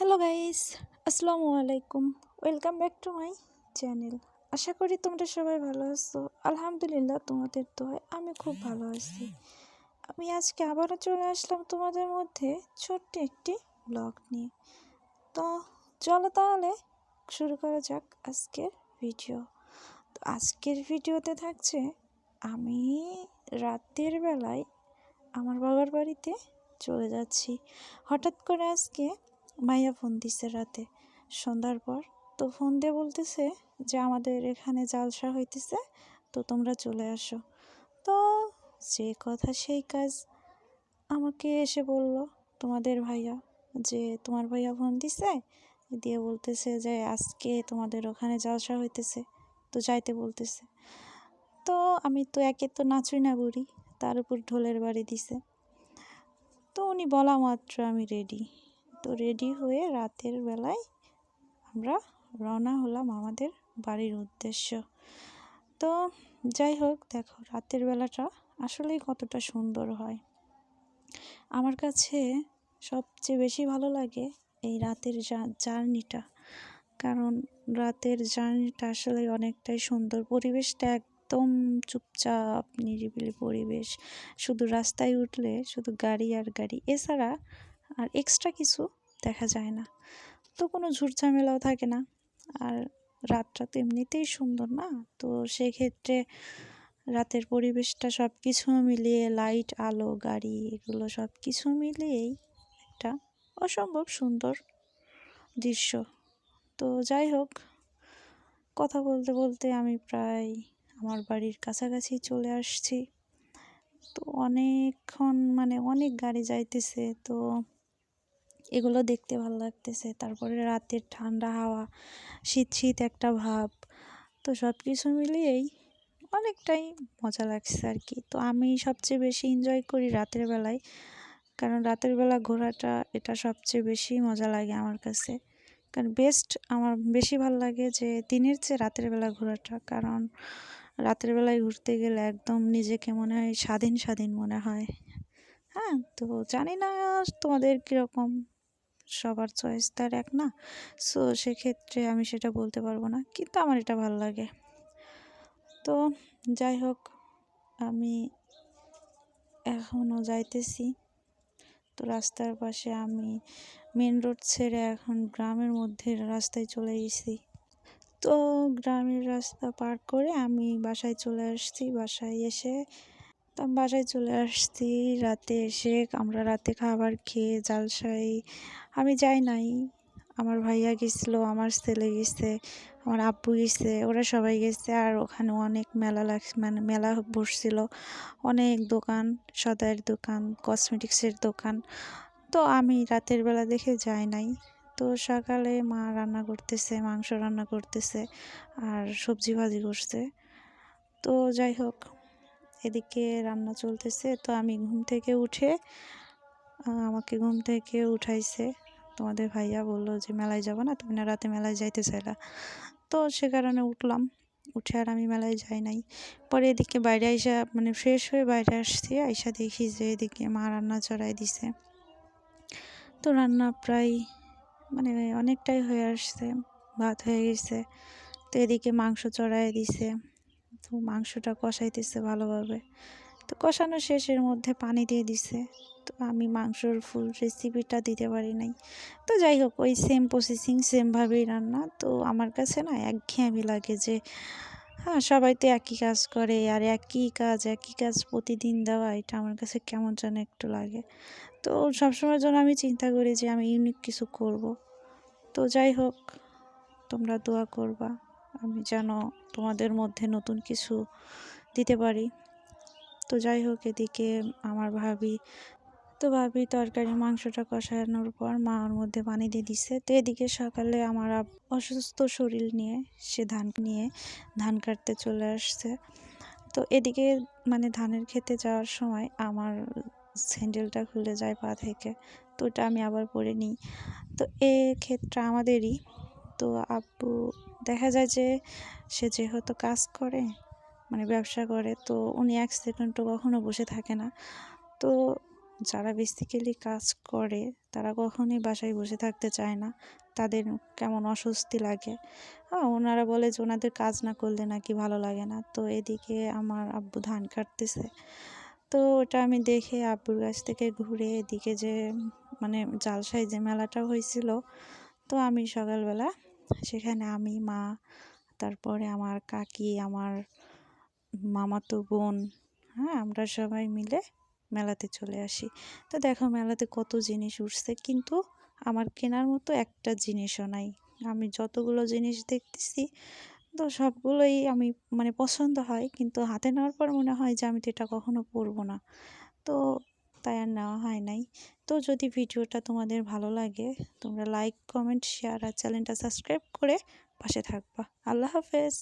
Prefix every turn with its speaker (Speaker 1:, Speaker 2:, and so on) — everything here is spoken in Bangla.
Speaker 1: হ্যালো গাইস আসসালামু আলাইকুম welcome back to my channel আশা করি তোমরা সবাই ভালো আছো। আলহামদুলিল্লাহ, তোমাদের দোয়ায় আমি খুব ভালো আছি। আমি আজকে আবারও চলে আসলাম তোমাদের মধ্যে ছোট্ট একটি ব্লগ নিয়ে। তো চলো তাহলে শুরু করা যাক আজকের ভিডিও তো আজকের ভিডিওতে থাকছে, আমি রাতের বেলায় আমার বাবার বাড়িতে চলে যাচ্ছি। হঠাৎ করে আজকে মাইয়া ফোন দিছে রাতে। সন্ধ্যার পর তো ফোন দিয়ে বলতেছে যে, আমাদের এখানে জালসা হইতেছে, তো তোমরা চলে আসো। তো যে কথা সেই কাজ আমাকে এসে বলল, তোমাদের ভাইয়া, যে তোমার ভাইয়া ফোন দিছে, দিয়ে বলতেছে যে, আজকে তোমাদের ওখানে জালসা হইতেছে। তো যাইতে বলতেছে। তো আমি তো একে তো নাচুই না বুড়ি তার উপর ঢোলের বাড়ি দিছে। তো উনি বলা মাত্র আমি রেডি তো রেডি হয়ে রাতের বেলায় আমরা রওনা হলাম আমাদের বাড়ির উদ্দেশ্য। তো যাই হোক, দেখো রাতের বেলাটা আসলেই কতটা সুন্দর হয়। আমার কাছে সবচেয়ে বেশি ভালো লাগে এই রাতের জার্নিটা। কারণ রাতের জার্নিটা আসলে অনেকটাই সুন্দর। পরিবেশটা একদম চুপচাপ, নিরিবিলি পরিবেশ। শুধু রাস্তায় উঠলে শুধু গাড়ি আর গাড়ি। এছাড়া আর এক্সট্রা কিছু দেখা যায় না। তো কোনো ঝুটঝামেলাও থাকে না। আর রাতটা তো এমনিতেই সুন্দর না? তো সেক্ষেত্রে রাতের পরিবেশটা সব কিছু মিলিয়ে লাইট আলো, গাড়ি, এগুলো সব কিছু মিলিয়েই একটা অসম্ভব সুন্দর দৃশ্য। তো যাই হোক, কথা বলতে বলতে আমি প্রায় আমার বাড়ির কাছাকাছি চলে আসছি। তো অনেকক্ষণ মানে অনেক গাড়ি যাইতেছে। তো এগুলো দেখতে ভালো লাগতেছে। তারপরে রাতের ঠান্ডা হাওয়া, শীত শীত একটা ভাব। তো সব কিছু মিলিয়েই অনেকটাই মজা লাগছে আর কি তো আমি সবচেয়ে বেশি এনজয় করি রাতের বেলায়, কারণ রাতের বেলা ঘোরাটা এটা সবচেয়ে বেশি মজা লাগে আমার কাছে। কারণ বেস্ট আমার বেশি ভালো লাগে যে দিনের চেয়ে রাতের বেলা ঘোরাটা। কারণ রাতের বেলায় ঘুরতে গেলে একদম নিজেকে মনে হয় স্বাধীন স্বাধীন মনে হয়। হ্যাঁ তো জানি না তোমাদের কীরকম। সবার চয়েস তার এক না? সো সেক্ষেত্রে আমি সেটা বলতে পারব না। কিন্তু আমার এটা ভালো লাগে। তো, যাই হোক, আমি এখনও যাইতেছি। তো, রাস্তার পাশে আমি মেন রোড ছেড়ে এখন গ্রামের মধ্যে রাস্তায় চলে গেছি। তো, গ্রামের রাস্তা পার করে আমি বাসায় চলে আসছি। বাসায় এসে তো আমি বাসায় চলে আসছি। রাতে এসে আমরা রাতে খাবার খেয়ে জালসাই আমি যাই নাই। আমার ভাইয়া গেছিল, আমার ছেলে গেছে, আমার আব্বু গেছে, ওরা সবাই গেছে। আর ওখানে অনেক মেলা লাগ মানে মেলা বসছিল। অনেক দোকান, সদাইয়ের দোকান কসমেটিক্সের দোকান। তো আমি রাতের বেলা দেখে যাই নাই। তো সকালে মা রান্না করতেছে, মাংস রান্না করতেছে, আর সবজি ভাজি করছে। তো যাই হোক। এদিকে রান্না চলতেছে। তো আমি ঘুম থেকে উঠে আমাকে ঘুম থেকে উঠাইছে। তোমাদের ভাইয়া বলল যে, মেলায় যাব না, তুমি না রাতে মেলায় যাইতে চাইলা? তো সে কারণে উঠলাম। উঠে আর আমি মেলায় যাই নাই। পরে এদিকে বাইরে আইসা মানে ফ্রেশ হয়ে বাইরে আসছি, আইসা দেখি যে এদিকে মা রান্না চড়াই দিছে। তো রান্না প্রায় মানে অনেকটাই হয়ে আসছে, ভাত হয়ে গেছে। তো এদিকে মাংস চড়াই দিছে। তো মাংসটা কষাইতেছে ভালোভাবে। তো কষানো শেষের মধ্যে পানি দিয়ে দিছে। তো আমি মাংসর ফুল রেসিপিটা দিতে পারি নাই। তো যাই হোক, ওই সেম প্রসেসিং সেমভাবেই রান্না। তো আমার কাছে না একঘেয়েমি লাগে যে হ্যাঁ সবাই তো একই কাজ করে আর একই কাজ একই কাজ প্রতিদিন দেওয়া, এটা আমার কাছে কেমন যেন একটু লাগে। তো সবসময়ের জন্য আমি চিন্তা করি যে আমি ইউনিক কিছু করব। তো যাই হোক, তোমরা দোয়া করবা। আমি যেন তোমাদের মধ্যে নতুন কিছু দিতে পারি। তো যাই হোক, এদিকে আমার ভাবি, তো ভাবি তরকারি মাংসটা কষানোর পর মা ওর মধ্যে পানি দিয়ে দিছে। তো এদিকে সকালে আমার অসুস্থ শরীর নিয়ে সে ধান নিয়ে ধান কাটতে চলে আসছে। তো এদিকে মানে ধানের খেতে যাওয়ার সময় আমার স্যান্ডেলটা খুলে যায় পা থেকে। তো ওটা আমি আবার পরে নিই। তো এ ক্ষেত্রে আমাদেরই। তো আব্বু দেখা যায় যে সে যেহেতু কাজ করে মানে ব্যবসা করে, তো উনি এক সেকেন্ডও কখনো বসে থাকে না। তো যারা বেসিক্যালি কাজ করে, তারা কখনোই বাসায় বসে থাকতে চায় না। তাদের কেমন অস্বস্তি লাগে। হ্যাঁ ওনারা বলে যে ওনাদের কাজ না করলে নাকি ভালো লাগে না। তো এদিকে আমার আব্বু ধান কাটতেছে। তো ওটা আমি দেখে আব্বুর কাছ থেকে ঘুরে এদিকে যে মানে জালসাই যে মেলাটা হয়েছিল, তো আমি সকালবেলা সেখানে আমি, মা, তারপরে আমার কাকি, আমার মামাতো বোন হ্যাঁ আমরা সবাই মিলে মেলাতে চলে আসি। তো দেখো মেলাতে কত জিনিস উঠছে, কিন্তু আমার কেনার মতো একটা জিনিসও নাই। আমি যতগুলো জিনিস দেখতেছি, তো সবগুলোই আমি মানে পছন্দ হয়, কিন্তু হাতে নেওয়ার পর মনে হয় যে আমি তো এটা কখনো পরবো না। তো তাই আর নেওয়া হয় নাই। তো যদি ভিডিওটা তোমাদের ভালো লাগে, তোমরা লাইক কমেন্ট শেয়ার আর চ্যানেলটা সাবস্ক্রাইব করে পাশে থাকবা। আল্লাহ হাফেজ।